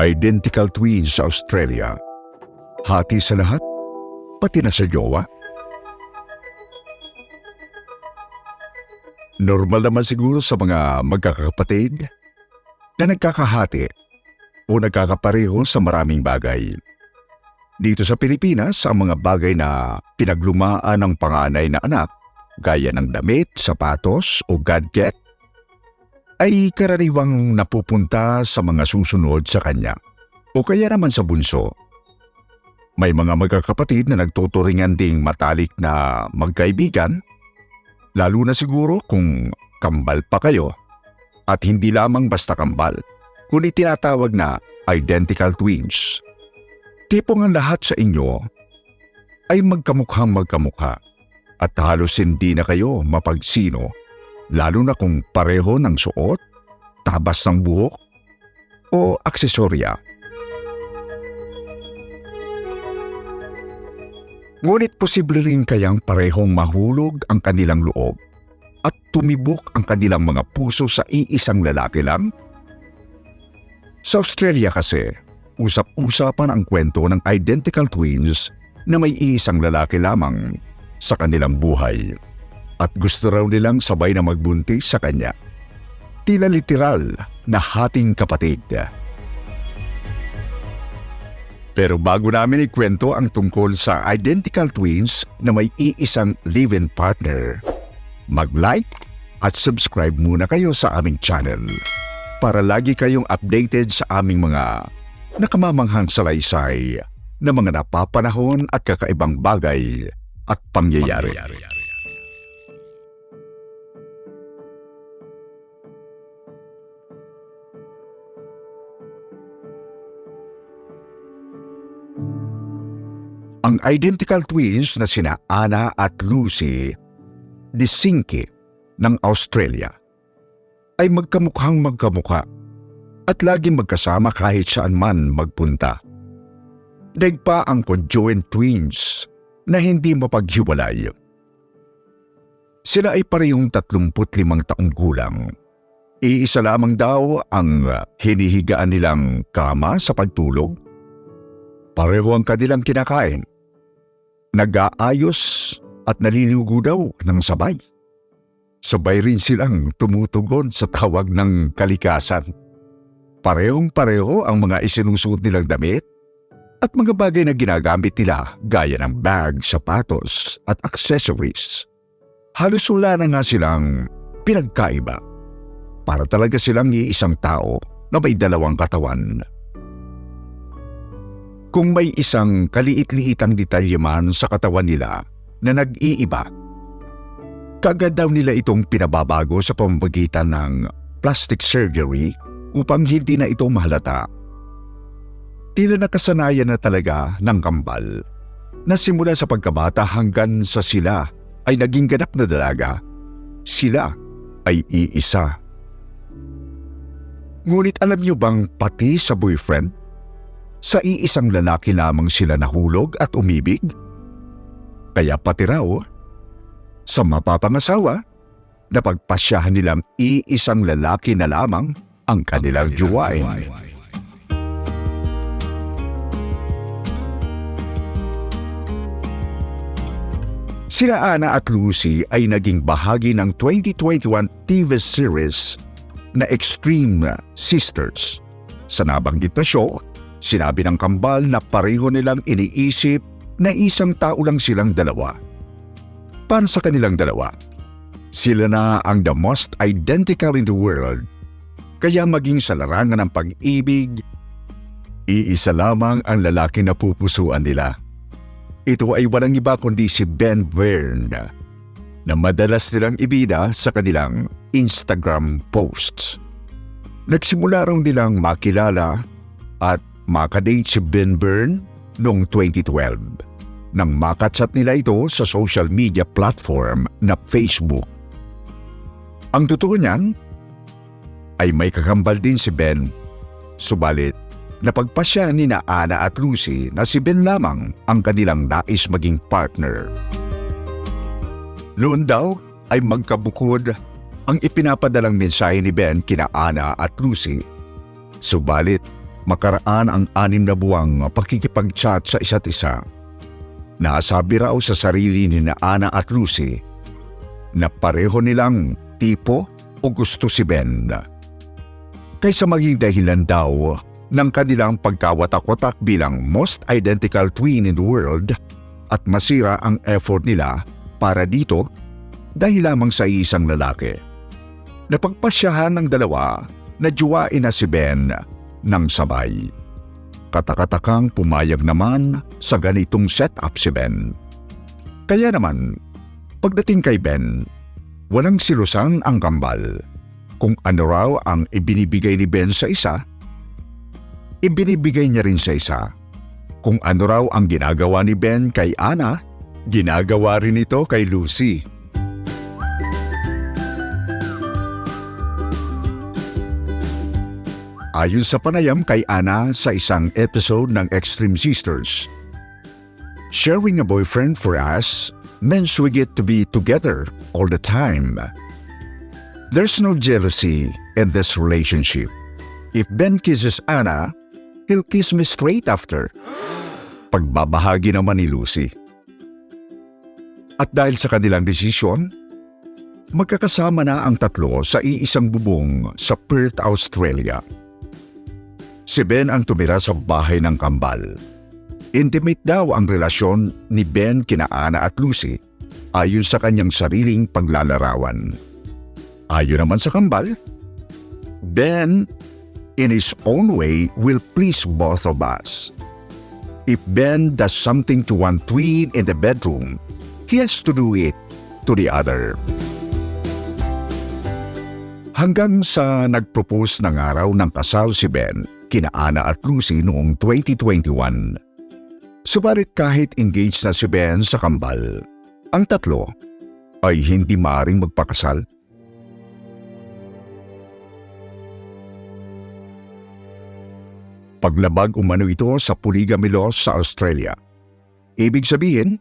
Identical twins sa Australia. Hati sa lahat, pati na sa jowa. Normal naman siguro sa mga magkakapatid na nagkakahati o nagkakapareho sa maraming bagay. Dito sa Pilipinas, ang mga bagay na pinaglumaan ng panganay na anak, gaya ng damit, sapatos o gadget, ay karaniwang napupunta sa mga susunod sa kanya o kaya naman sa bunso. May mga magkakapatid na nagtuturingan ding matalik na magkaibigan, lalo na siguro kung kambal pa kayo at hindi lamang basta kambal, kundi tinatawag na identical twins. Tipong ang lahat sa inyo ay magkamukhang magkamukha at halos hindi na kayo mapagsino lalo na kung pareho ng suot, tabas ng buhok, o aksesorya. Ngunit posible rin kayang parehong mahulog ang kanilang loob at tumibok ang kanilang mga puso sa iisang lalaki lang? Sa Australia kasi, usap-usapan ang kwento ng identical twins na may isang lalaki lamang sa kanilang buhay at gusto raw nilang sabay na magbuntis sa kanya. Tila literal na hating kapatid. Pero bago namin ikwento ang tungkol sa identical twins na may iisang live-in partner, mag-like at subscribe muna kayo sa aming channel para lagi kayong updated sa aming mga nakamamanghang salaysay na mga napapanahon at kakaibang bagay at pangyayari. Ang identical twins na sina Anna at Lucy Disinki ng Australia ay magkamukhang magkamukha at laging magkasama kahit saan man magpunta. Daig pa ang conjoined twins na hindi mapaghiwalay. Sila ay parehong 35 taong gulang. Iisa lamang daw ang hinihigaan nilang kama sa pagtulog. Pareho ang kanilang kinakain. Nag-aayos at naliligo daw ng sabay. Sabay rin silang tumutugon sa tawag ng kalikasan. Parehong-pareho ang mga isinusuot nilang damit at mga bagay na ginagamit nila gaya ng bag, sapatos at accessories. Halos wala na nga silang pinagkaiba. Para talaga silang iisang tao na may dalawang katawan. Kung may isang kaliit-liitang detalye man sa katawan nila na nag-iiba, kagad daw nila itong pinababago sa pamamagitan ng plastic surgery upang hindi na ito mahalata. Tila nakasanayan na talaga ng kambal na simula sa pagkabata hanggang sa sila ay naging ganap na dalaga, sila ay iisa. Ngunit alam niyo bang pati sa boyfriend, sa iisang lalaki lamang sila nahulog at umibig? Kaya pati raw, sa mapapangasawa, napagpasyahan nilang iisang lalaki na lamang ang kanilang juwain. Sila Ana at Lucy ay naging bahagi ng 2021 TV series na Extreme Sisters. Sa nabanggit na show, sinabi ng kambal na pareho nilang iniisip na isang tao lang silang dalawa. Para sa kanilang dalawa, sila na ang the most identical in the world. Kaya maging sa larangan ng pag-ibig, iisa lamang ang lalaki na pupusuan nila. Ito ay walang iba kundi si Ben Byrne na madalas nilang ibida sa kanilang Instagram posts. Nagsimula raw nilang makilala at makadate si Ben Byrne noong 2012 nang makatsat nila ito sa social media platform na Facebook. Ang totoo niyan ay may kakambal din si Ben. Subalit, napagpasya ni na Ana at Lucy na si Ben lamang ang kanilang nais maging partner. Noon daw ay magkabukod ang ipinapadalang mensahe ni Ben kina Ana at Lucy. Subalit, makaraan ang anim na buwang pakikipag-chat sa isa't isa, nasabi raw sa sarili ni na Ana at Lucy na pareho nilang tipo o gusto si Ben. Kaysa maging dahilan daw ng kanilang pagkawatak-watak bilang most identical twin in the world at masira ang effort nila para dito dahil lamang sa isang lalaki. Napagpasyahan ng dalawa na juwain na si Ben ng sabay. Katakatakang pumayag naman sa ganitong setup si Ben. Kaya naman, pagdating kay Ben, walang silusan ang kambal. Kung ano raw ang ibinibigay ni Ben sa isa, ibinibigay niya rin sa isa. Kung ano raw ang ginagawa ni Ben kay Ana, ginagawa rin ito kay Lucy. Ayon sa panayam kay Ana sa isang episode ng Extreme Sisters, Sharing a boyfriend for us means we get to be together all the time. There's no jealousy in this relationship. If Ben kisses Anna, he'll kiss me straight after. Pagbabahagi naman ni Lucy. At dahil sa kanilang desisyon, magkakasama na ang tatlo sa iisang bubong sa Perth, Australia. Si Ben ang tumira sa bahay ng kambal. Intimate daw ang relasyon ni Ben kina Ana at Lucy ayon sa kanyang sariling paglalarawan. Ayon naman sa kambal, Ben, in his own way, will please both of us. If Ben does something to one twin in the bedroom, he has to do it to the other. Hanggang sa nag-propose ng araw ng kasal si Ben kina Ana at Lucy noong 2021. Subalit kahit engaged na si Ben sa kambal, ang tatlo ay hindi maaring magpakasal. Paglabag umano ito sa polygamy laws sa Australia. Ibig sabihin,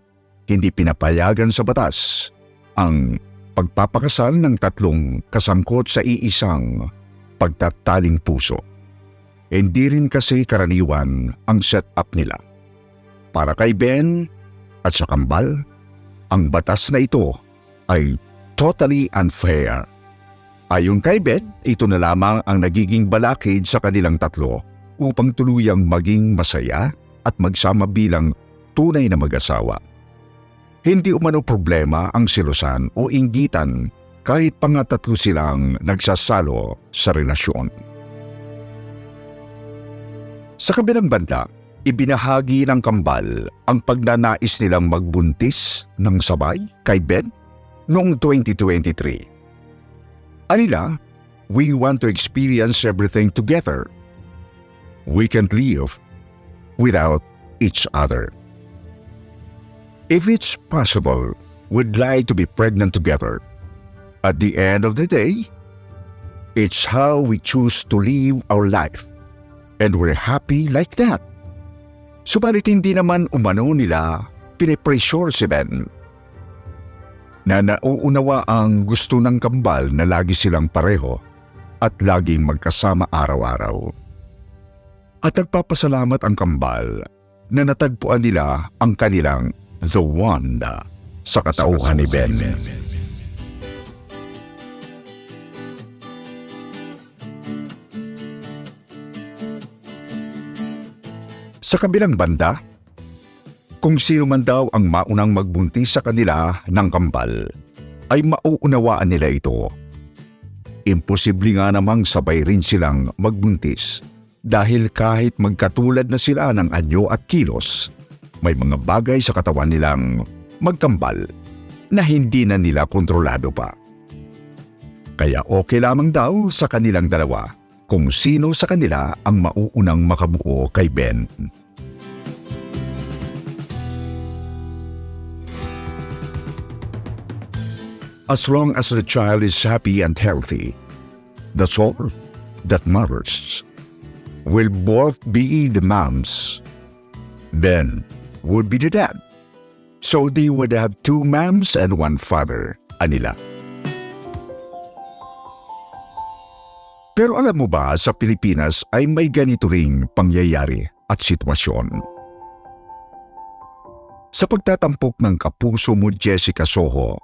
hindi pinapayagan sa batas ang pagpapakasal ng tatlong kasangkot sa iisang pagtataling puso. Hindi rin kasi karaniwan ang setup nila. Para kay Ben at sa kambal, ang batas na ito ay totally unfair. Ayon kay Ben, ito na lamang ang nagiging balakid sa kanilang tatlo upang tuluyang maging masaya at magsama bilang tunay na mag-asawa. Hindi umano problema ang silusan o inggitan kahit pa nga tatlo silang nagsasalo sa relasyon. Sa kabilang banda, ibinahagi ng kambal ang pagnanais nilang magbuntis ng sabay kay Ben noong 2023. Anila, we want to experience everything together. We can't live without each other. If it's possible, we'd like to be pregnant together. At the end of the day, it's how we choose to live our life. And we're happy like that. Subalit hindi naman umano nila pinipressure si Ben. Na nauunawa ang gusto ng kambal na lagi silang pareho at laging magkasama araw-araw. At nagpapasalamat ang kambal na natagpuan nila ang kanilang The One sa katauhan ni Ben. Sa kabilang banda, kung sino man daw ang maunang magbuntis sa kanila ng kambal, ay mauunawaan nila ito. Imposible nga namang sabay rin silang magbuntis dahil kahit magkatulad na sila ng anyo at kilos, may mga bagay sa katawan nilang magkambal na hindi na nila kontrolado pa. Kaya okay lamang daw sa kanilang dalawa kung sino sa kanila ang mauunang makabuo kay Ben. As long as the child is happy and healthy, that's all that matters. Will both be the moms. Ben would be the dad. So they would have two moms and one father, anila. Pero alam mo ba, sa Pilipinas ay may ganito ring pangyayari at sitwasyon. Sa pagtatampok ng kapuso mo Jessica Soho,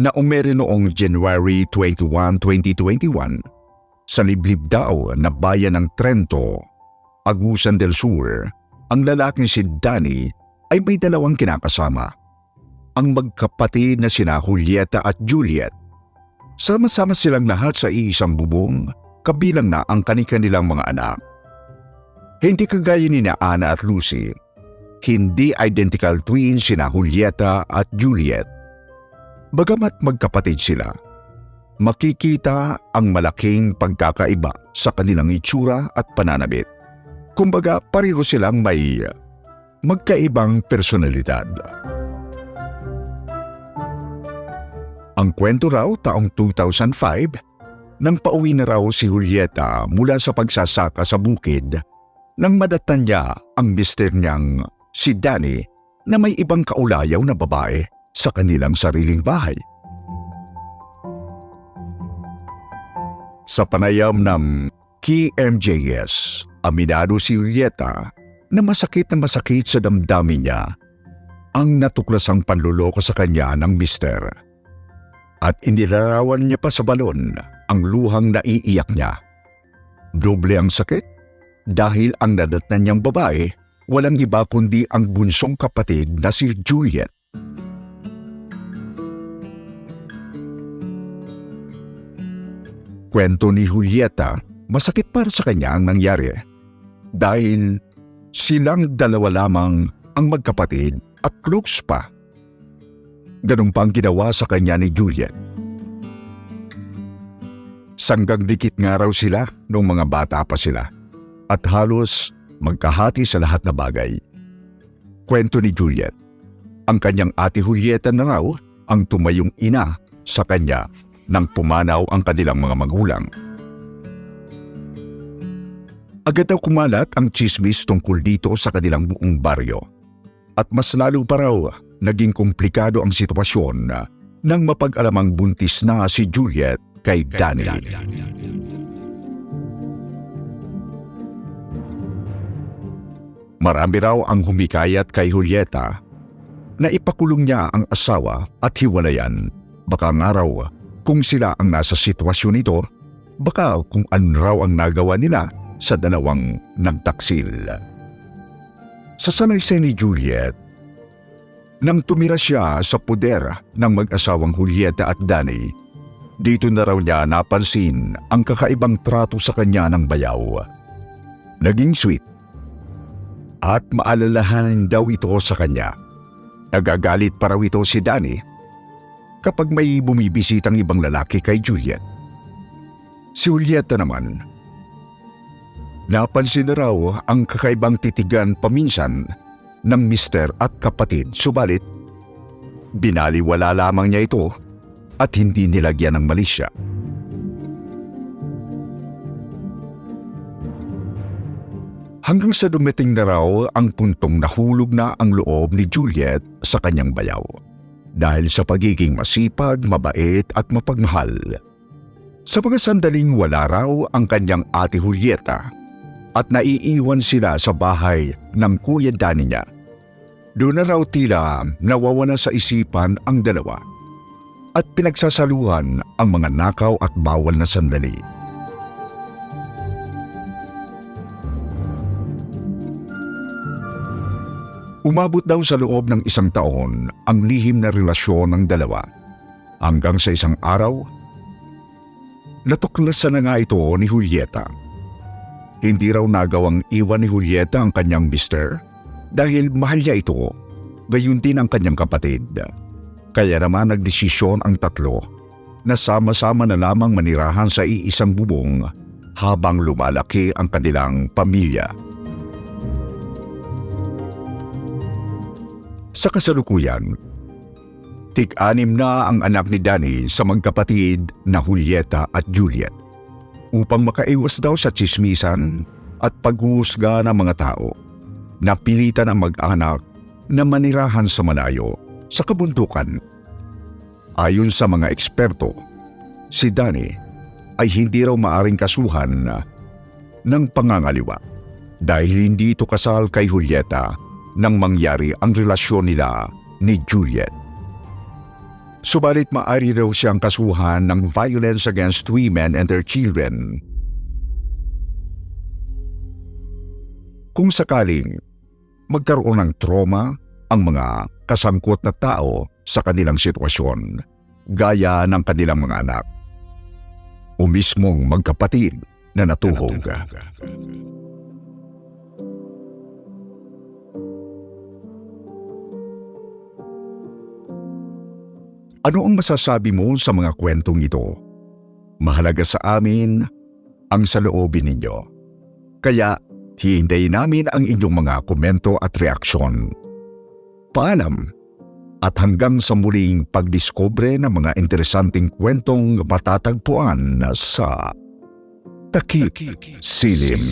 na umere noong January 21, 2021, sa liblib daw na bayan ng Trento, Agusan del Sur, ang lalaking si Danny ay may dalawang kinakasama. Ang magkapatid na sina Julieta at Juliet. Sama-sama silang lahat sa iisang bubong, kabilang na ang kanilang mga anak. Hindi kagaya ni na Ana at Lucy, hindi identical twins sina Julieta at Juliet. Bagamat magkapatid sila, makikita ang malaking pagkakaiba sa kanilang itsura at pananabit. Kumbaga pareho silang may magkaibang personalidad. Ang kwento raw taong 2005 nang pauwi na raw si Julieta mula sa pagsasaka sa bukid nang madatan niya ang mister niyang si Danny na may ibang kaulayaw na babae sa kanilang sariling bahay. Sa panayam ng KMJS, aminado si Julieta na masakit na masakit sa damdamin niya ang natuklasang panluloko sa kanya ng mister. At inilarawan niya pa sa balon ang luhang naiiyak niya. Doble ang sakit dahil ang nadatnan niyang babae walang iba kundi ang bunsong kapatid na si Juliet. Kwento ni Julieta, masakit para sa kanya ang nangyari. Dahil silang dalawa lamang ang magkapatid at close pa. Ganun pa ang ginawa sa kanya ni Juliet. Sanggang dikit nga raw sila nung mga bata pa sila at halos magkahati sa lahat na bagay. Kwento ni Juliet, ang kanyang ate Julieta na raw ang tumayong ina sa kanya nang pumanaw ang kanilang mga magulang. Agad daw kumalat ang chismis tungkol dito sa kanilang buong baryo. At mas lalo pa raw naging komplikado ang sitwasyon nang mapag-alamang buntis na si Juliet kay Danny. Marami raw ang humikayat kay Julieta na ipakulong niya ang asawa at hiwalayan. Baka nga raw kung sila ang nasa sitwasyon nito, baka kung ano raw ang nagawa nila sa dalawang nagtaksil. Sa salaysay ni Juliet, nang tumira siya sa puder ng mag-asawang Julieta at Danny, dito na raw niya napansin ang kakaibang trato sa kanya ng bayaw. Naging sweet at maalalahanin daw ito sa kanya. Nagagalit pa raw ito si Danny kapag may bumibisitang ibang lalaki kay Juliet. Si Julieta naman, napansin na raw ang kakaibang titigan paminsan ng mister at kapatid subalit binaliwala lamang niya ito at hindi nilagyan ng malisya. Hanggang sa dumating na raw ang puntong nahulog na ang loob ni Juliet sa kanyang bayaw. Dahil sa pagiging masipag, mabait at mapagmahal. Sa mga sandaling wala raw ang kanyang ate Julieta at naiiwan sila sa bahay ng kuya Danny niya. Doon na raw tila nawawala sa isipan ang dalawa at pinagsasaluhan ang mga nakaw at bawal na sandali. Umabot daw sa loob ng isang taon ang lihim na relasyon ng dalawa. Hanggang sa isang araw, natuklasan na nga ito ni Julieta. Hindi raw nagawang iwan ni Julieta ang kanyang mister dahil mahal niya ito, gayon din ang kanyang kapatid. Kaya naman nagdesisyon ang tatlo na sama-sama na lamang manirahan sa iisang bubong habang lumalaki ang kanilang pamilya. Sa kasalukuyan, tik-anim na ang anak ni Danny sa magkapatid na Julieta at Juliet. Upang makaiwas daw sa chismisan at paghuhusga ng mga tao, napilitan ang mag-anak na manirahan sa malayo sa kabundukan. Ayon sa mga eksperto, si Danny ay hindi raw maaring kasuhan ng pangangaliwa dahil hindi ito kasal kay Julieta nang mangyari ang relasyon nila ni Juliet. Subalit maari raw siyang kasuhan ng violence against women and their children. Kung sakaling magkaroon ng trauma ang mga kasangkot na tao sa kanilang sitwasyon, gaya ng kanilang mga anak, o mismong magkapatid na natuhog. Ano ang masasabi mo sa mga kwentong ito? Mahalaga sa amin ang saloobin ninyo. Kaya hihintayin namin ang inyong mga komento at reaksyon. Paalam at hanggang sa muling pagdiskobre ng mga interesanting kwentong matatagpuan sa Takip Silim.